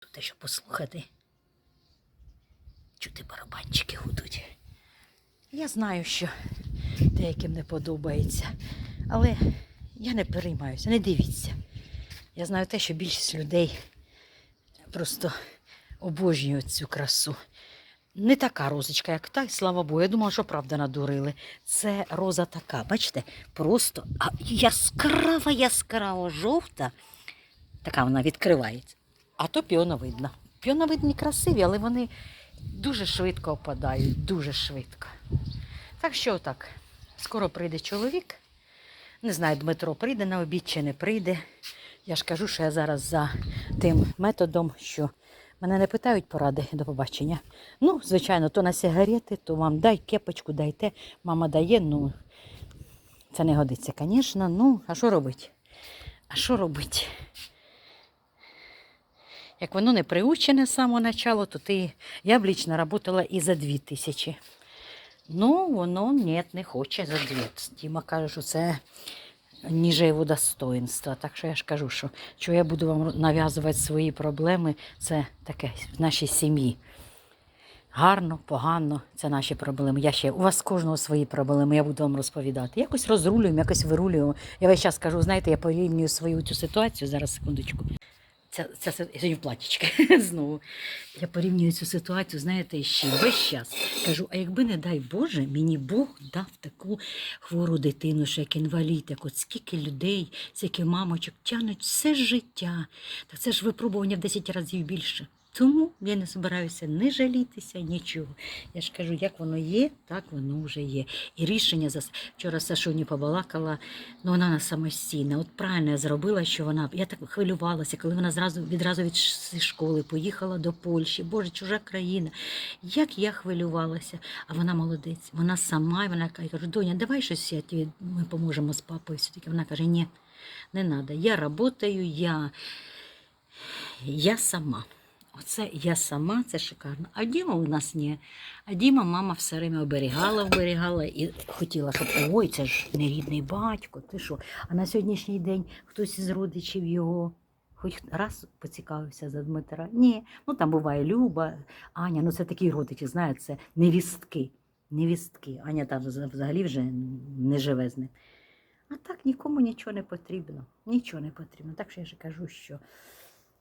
Тут що послухати. Чути барабанчики гудуть. Я знаю, що деяким не подобається, але я не переймаюся, не дивіться. Я знаю те, що більшість людей просто обожнюють цю красу. Не така розочка, як та, слава Богу. Я думала, що правда надурили. Це роза така, бачите, просто яскрава, яскраво жовта. Така вона відкривається. А то піоновидна. Піоновидні красиві, але вони дуже швидко опадають, дуже швидко. Так що так, скоро прийде чоловік. Не знаю, Дмитро прийде на обід чи не прийде. Я ж кажу, що я зараз за тим методом, що мене не питають поради до побачення. Ну, звичайно, то на сигарети, то вам дай кепочку, дайте. Мама дає, ну це не годиться, звісно. Ну, а що робить? А що робить? Як воно не приучене з самого начала, то ти я б лично працювала і за дві тисячі. Ну, воно ні, не хоче за дві. Діма каже, що це ніже його достоинства. Так що я ж кажу, що, що я буду вам нав'язувати свої проблеми, це таке в нашій сім'ї. Гарно, погано, це наші проблеми. Я ще у вас кожного свої проблеми, я буду вам розповідати. Якось розрулюємо, якось вирулюємо. Я весь час кажу, знаєте, я порівнюю свою цю ситуацію. Зараз секундочку. Ця, це я сьогодні платічки знову. Я порівнюю цю ситуацію, знаєте, ще весь час. Кажу, а якби, не дай Боже, мені Бог дав таку хвору дитину, що як інвалід, як от скільки людей, скільки мамочок тягнуть все життя. Так це ж випробування в 10 разів більше. Тому я не збираюся не жалітися, нічого. Я ж кажу, як воно є, так воно вже є. І рішення за вчора Сашуні побалакала, ну вона на самостійна. От правильно я зробила, що вона. Я так хвилювалася, коли вона зразу відразу від школи поїхала до Польщі. Боже, чужа країна. Як я хвилювалася, а вона молодець. Вона сама, і вона каже, доня, давай щось я тобі, ми поможемо з папою. Все-таки вона каже, ні, не треба. Я працюю, я, я сама. Оце я сама, це шикарно. А Діма у нас ні. А Діма мама все время оберігала, оберігала і хотіла, щоб ой, це ж не рідний батько, ти що? А на сьогоднішній день хтось із родичів його хоч раз поцікавився за Дмитра. Ні, ну там буває Люба, Аня, ну це такі родичі, знаєте, це невістки. Невістки. Аня там взагалі вже не живе з ним. А так нікому нічого не потрібно. Нічого не потрібно. Так що я ж кажу, що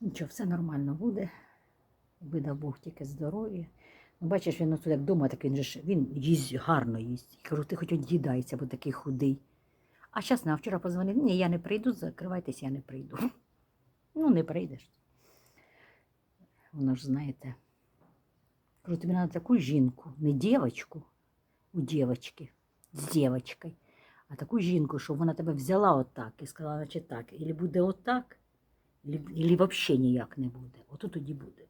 нічого, все нормально буде. Видав Бог тільки здоров'я. Ну, бачиш, він як вдома, так він же ж він їсть гарно їсть. Я кажу, ти хоч од'їдається, бо такий худий. А зараз на вчора позвонив, ні, я не прийду, закривайтесь, я не прийду. Ну, не прийдеш. Воно ж знаєте. Кажу, тобі треба таку жінку, не дівочку у дівочки, з дівочкою, а таку жінку, щоб вона тебе взяла отак і сказала, значить так, і буде отак, і взагалі ніяк не буде. Ото тоді буде.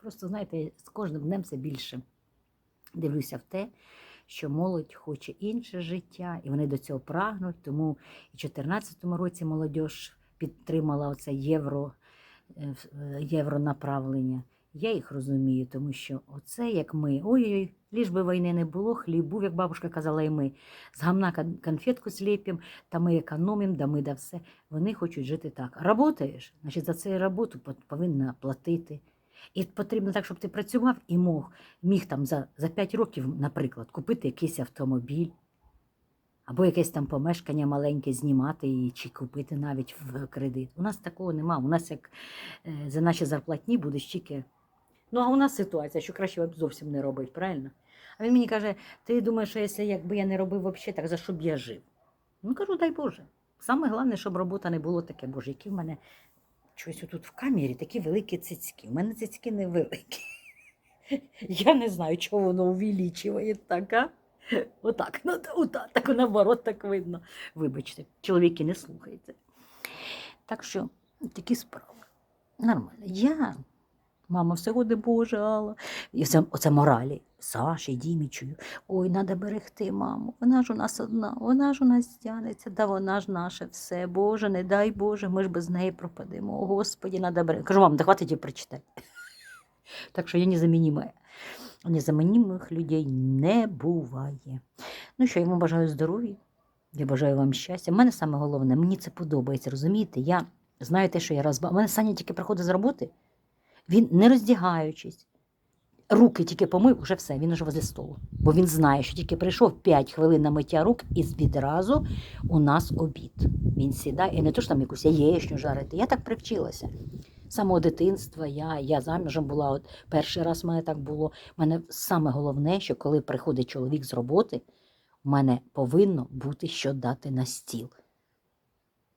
Просто, знаєте, з кожним днем все більше дивлюся в те, що молодь хоче інше життя, і вони до цього прагнуть. Тому і в 2014 році молодь підтримала оце євро, е, е, євронаправлення. Я їх розумію, тому що оце як ми. Ой-ой, ліж би війни не було, хліб був, як бабушка казала, і ми з гамна конфетку сліпимо, та ми економимо, да ми да все. Вони хочуть жити так. Работаєш, значить за цю роботу повинна платити. І потрібно так, щоб ти працював і мог, міг там за, за 5 років, наприклад, купити якийсь автомобіль, або якесь там помешкання маленьке знімати чи купити навіть в кредит. У нас такого нема. У нас як е, за наші зарплатні буде тільки. Ну, а у нас ситуація, що краще зовсім не робити, правильно? А він мені каже: ти думаєш, що якщо якби я не робив взагалі, так за що б я жив? Ну, кажу, дай Боже. Саме головне, щоб робота не було таке, Боже, які в мене щось тут в камері такі великі цицьки. У мене цицьки невеликі. Я не знаю, чого воно увеличує так, а? Отак, ну, та- отак, так наоборот, так видно. Вибачте, чоловіки не слухайте. Так що такі справи. Нормально. Я, мама, все годи Боже, Алла. І це, оце моралі. Саші, Дімічою. Ой, треба берегти маму. Вона ж у нас одна, вона ж у нас тянеться, да вона ж наше все. Боже, не дай Боже, ми ж без неї пропадемо. О, Господі, треба берегти. Кажу вам, да хватить її прочитати. Так що я незамінимая. Незамінних людей не буває. Ну що, йому бажаю здоров'я, я бажаю вам щастя. Мене саме головне, мені це подобається, розумієте? Я Знаєте, що я розбав? У мене Саня тільки приходить з роботи, він не роздягаючись, руки тільки помив, вже все, він уже возле столу. Бо він знає, що тільки прийшов 5 хвилин на миття рук, і відразу у нас обід. Він сідає, і не то, що там якусь яєчню жарити. Я так привчилася. З самого дитинства я, я заміжем була, от перший раз в мене так було. У мене саме головне, що коли приходить чоловік з роботи, у мене повинно бути що дати на стіл.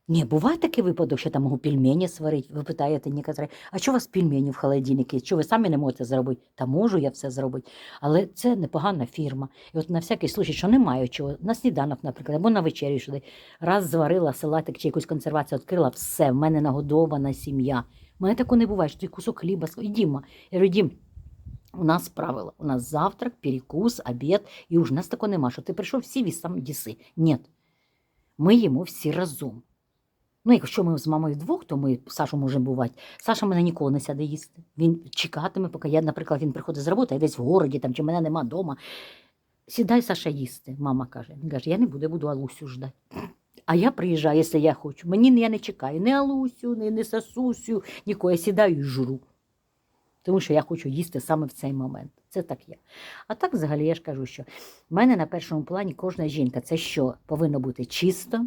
Ні, буває такий випадок, що там можу пельмені сварити. Ви питаєте некоторі, а що у вас пельмені в холодильнику? Що ви самі не можете зробити? Та можу я все зробити. Але це непогана фірма. І от на всякий случай, що немає чого, на сніданок, наприклад, або на вечерю сюди. Раз зварила салатик чи якусь консервацію відкрила, все, в мене нагодована сім'я. У мене такого не буває, що ти кусок хліба, і Діма. Я говорю, Дім, у нас правило, у нас завтрак, перекус, обід, і уж у нас такого нема, що ти прийшов всі сам їси. Ні. Ми їмо всі разом. Ну, якщо ми з мамою вдвох, то ми Сашу можемо бувати. Саша мене ніколи не сяде їсти. Він чекатиме, поки я, наприклад, він приходить з роботи, я десь в городі, там, чи мене нема вдома. Сідай, Саша, їсти, мама каже. Він каже, я не буду, я буду Алусю ждати. А я приїжджаю, якщо я хочу. Мені я не чекаю ні Алусю, ні, ні Сасусю, нікого. Я сідаю і жру. Тому що я хочу їсти саме в цей момент. Це так я. А так, взагалі, я ж кажу, що в мене на першому плані кожна жінка це що повинно бути чисто,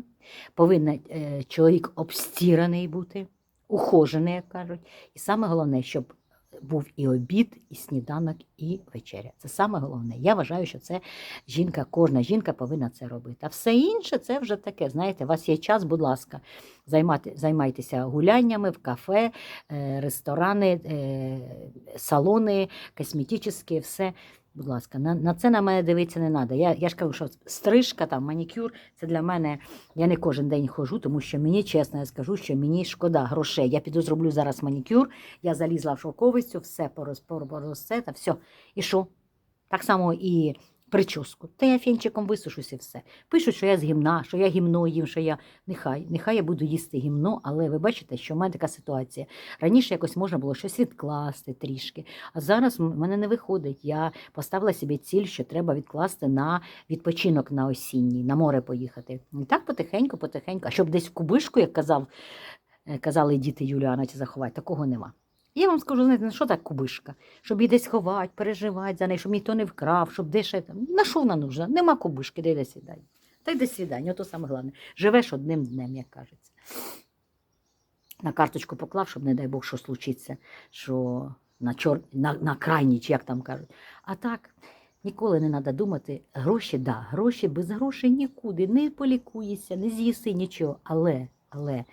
повинен чоловік обстіраний бути, ухожений, як кажуть. І саме головне, щоб був і обід, і сніданок, і вечеря. Це саме головне. Я вважаю, що це жінка, кожна жінка повинна це робити. А все інше це вже таке. Знаєте, у вас є час, будь ласка, займати, займайтеся гуляннями в кафе, е, ресторани, е, салони, косметичні, все. Будь ласка, на, на це на мене дивитися не треба. Я, я ж кажу, що стрижка, там, манікюр це для мене. Я не кожен день ходжу, тому що мені чесно, я скажу, що мені шкода грошей. Я піду зроблю зараз манікюр, я залізла в шовковицю, все порозсе, та все. І що? Так само і прическу. Та я фінчиком висушусь і все. Пишуть, що я з гімна, що я гімно їм, що я. Нехай, нехай я буду їсти гімно, але ви бачите, що в мене така ситуація. Раніше якось можна було щось відкласти трішки, а зараз в мене не виходить. Я поставила собі ціль, що треба відкласти на відпочинок на осінній, на море поїхати. І так потихеньку, потихеньку. А щоб десь в кубишку, як казав, е, казали діти Юліана, ці заховати, такого нема. Я вам скажу, знаєте, на що так кубишка? Щоб її десь ховати, переживати за неї, щоб ніхто не вкрав, щоб де ще. На що вона нужна? Нема кубишки, де йде свідання. Та й до свідання, ото саме головне. Живеш одним днем, як кажеться. На карточку поклав, щоб, не дай Бог, що случиться, що на, чор... на, на крайній, як там кажуть. А так, ніколи не треба думати, гроші, да, гроші без грошей нікуди, не полікуєшся, не з'їси нічого. Але, але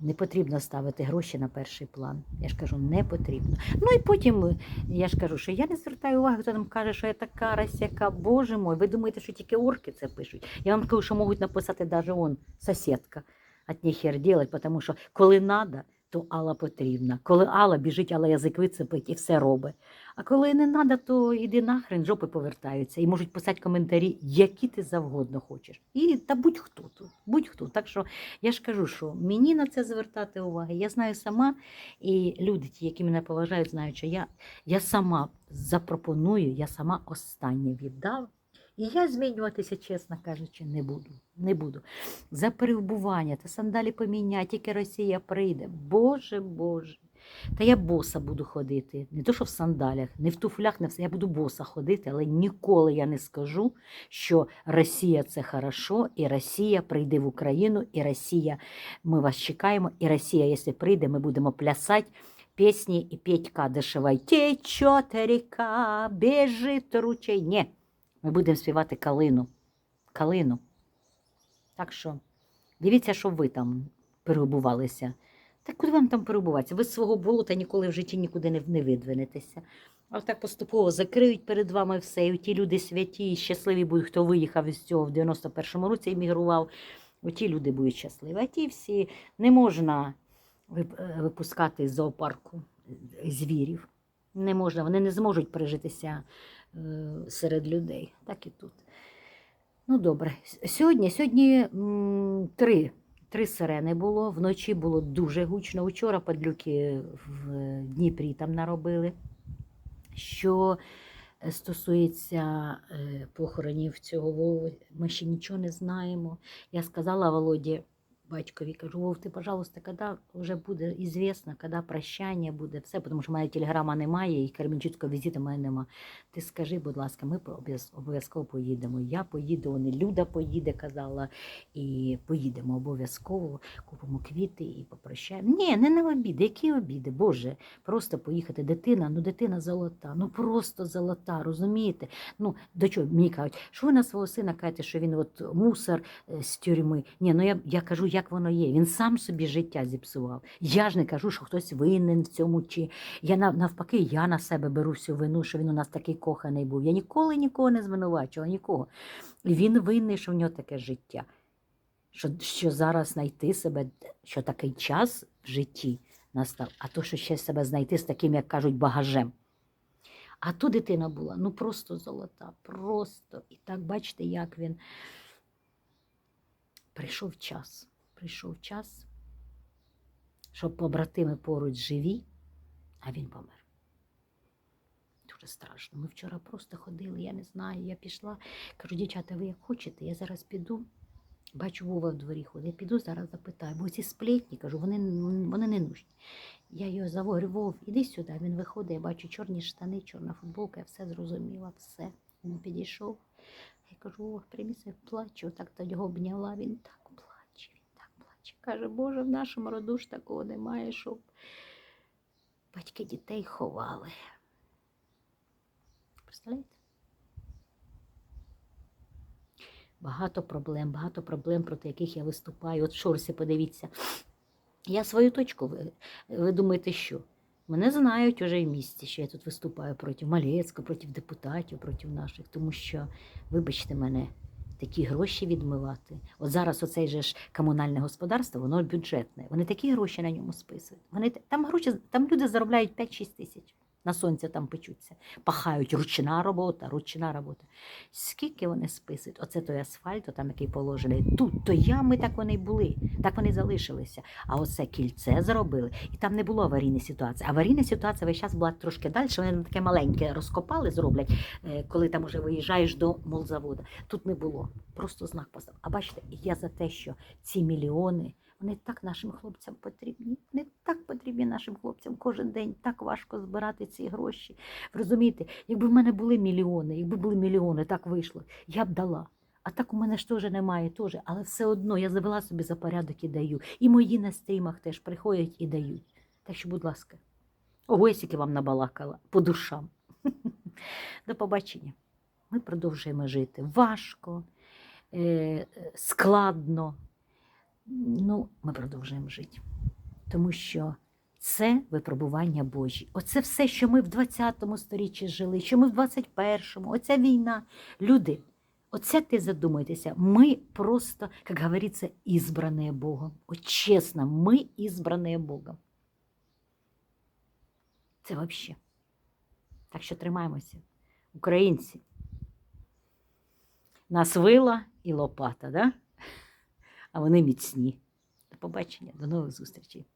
не потрібно ставити гроші на перший план. Я ж кажу, не потрібно. Ну і потім е, я ж кажу, що я не звертаю уваги, хто там каже, що я така росяка, боже мой. Ви думаєте, що тільки орки це пишуть? Я вам кажу, що можуть написати навіть он, сусідка. От нехер делать, тому що коли треба, то Алла потрібна. Коли Алла біжить, Алла язик вицепить і все робить. А коли не треба, то іди нахрен, жопи повертаються і можуть писати коментарі, які ти завгодно хочеш. І та будь-хто тут, будь-хто. Так що я ж кажу, що мені на це звертати уваги. Я знаю сама, і люди, ті, які мене поважають, знають, що я, я сама запропоную, я сама останнє віддав. І я змінюватися, чесно кажучи, не буду. Не буду. За перебування та сандалі поміняти, тільки Росія прийде. Боже, Боже. Та я боса буду ходити. Не то, що в сандалях, не в туфлях, не все. Я буду боса ходити, але ніколи я не скажу, що Росія це хорошо, і Росія прийде в Україну, і Росія, ми вас чекаємо, і Росія, якщо прийде, ми будемо плясати пісні і петь кадишевай. Течет ріка, біжить ручей. Ні. Ми будемо співати калину. Калину. Так що дивіться, що ви там перебувалися. Та куди вам там перебуватися? Ви з свого болота ніколи в житті нікуди не, не видвинетеся. А так поступово закриють перед вами все. І ті люди святі і щасливі будуть, хто виїхав із цього в 91-му році емігрував. Оті люди будуть щасливі. А ті всі не можна е, випускати з зоопарку е, звірів. Не можна, вони не зможуть пережитися серед людей. Так і тут. Ну, добре. Сьогодні, сьогодні м, три, три сирени було. Вночі було дуже гучно. Учора падлюки в Дніпрі там наробили. Що е, стосується е, похоронів цього ми ще нічого не знаємо. Я сказала Володі, батькові, кажу, Вов, ти, пожалуйста, коли вже буде ізвісно, коли прощання буде, все, тому що мене телеграма немає і Кременчуцького візиту мене нема. Ти скажи, будь ласка, ми обов'язково поїдемо. Я поїду, вони Люда поїде, казала, і поїдемо обов'язково, купимо квіти і попрощаємо. Ні, не на обіди. Які обіди? Боже, просто поїхати. Дитина, ну дитина золота, ну просто золота, розумієте? Ну, до чого мені кажуть, що ви на свого сина кажете, що він от мусор з тюрми. Ні, ну я, я кажу, як воно є. Він сам собі життя зіпсував. Я ж не кажу, що хтось винен в цьому чи я навпаки, я на себе беру всю вину, що він у нас такий коханий був. Я ніколи нікого не звинувачувала, нікого. Він винний, що в нього таке життя. Що, що зараз знайти себе, що такий час в житті настав, а то, що ще себе знайти з таким, як кажуть, багажем. А то дитина була ну просто золота, просто. І так бачите, як він прийшов час. Прийшов час, щоб побратими поруч живі, а він помер. Дуже страшно. Ми вчора просто ходили, я не знаю. Я пішла, кажу, дівчата, ви як хочете, я зараз піду. Бачу, Вова в дворі ходить. Я піду зараз запитаю, бо ці сплетні, кажу, вони, вони не нужні. Я його говорю, Вов, іди сюди. Він виходить, я бачу чорні штани, чорна футболка, я все зрозуміла, все. Він підійшов. Я кажу, Вов, приміси, плачу, так то його обняла, він так плаче. Каже, Боже, в нашому роду ж такого немає, щоб батьки дітей ховали. Представляєте? Багато проблем, багато проблем, проти яких я виступаю. От шорсі, подивіться. Я свою точку, ви, ви думаєте, що? Мене знають уже в місті, що я тут виступаю проти Малецького, проти депутатів, проти наших, тому що, вибачте мене, такі гроші відмивати. От зараз оцей же ж комунальне господарство, воно бюджетне. Вони такі гроші на ньому списують. Вони, там, гроші, там люди заробляють 5-6 тисяч. На сонці там печуться, пахають ручна робота, ручна робота. Скільки вони списують? Оце той асфальт, там який положений. Тут то ями так вони й були, так вони залишилися. А оце кільце зробили, і там не було аварійної ситуації. Аварійна ситуація весь час була трошки далі. Вони таке маленьке розкопали, зроблять, е, коли там уже виїжджаєш до молзавода. Тут не було. Просто знак поставив. А бачите, я за те, що ці мільйони. Вони так нашим хлопцям потрібні. Вони так потрібні нашим хлопцям. Кожен день так важко збирати ці гроші. Ви розумієте, якби в мене були мільйони, якби були мільйони, так вийшло, я б дала. А так у мене ж теж немає, теж, але все одно я завела собі за порядок і даю. І мої на стрімах теж приходять і дають. Так що, будь ласка, ого, я скільки вам набалакала по душам. До побачення. Ми продовжуємо жити важко, е, е, складно. Ну, ми продовжуємо жити. Тому що це випробування Божі. Оце все, що ми в 20-му сторіччі жили, що ми в 21-му, оця війна. Люди, оце ти задумайтеся, ми просто, як говориться, ізбрані Богом. От чесно, ми ізбрані Богом. Це взагалі. Так що тримаємося, українці. Нас вила і лопата, да? А вони міцні. До побачення, до нових зустрічей.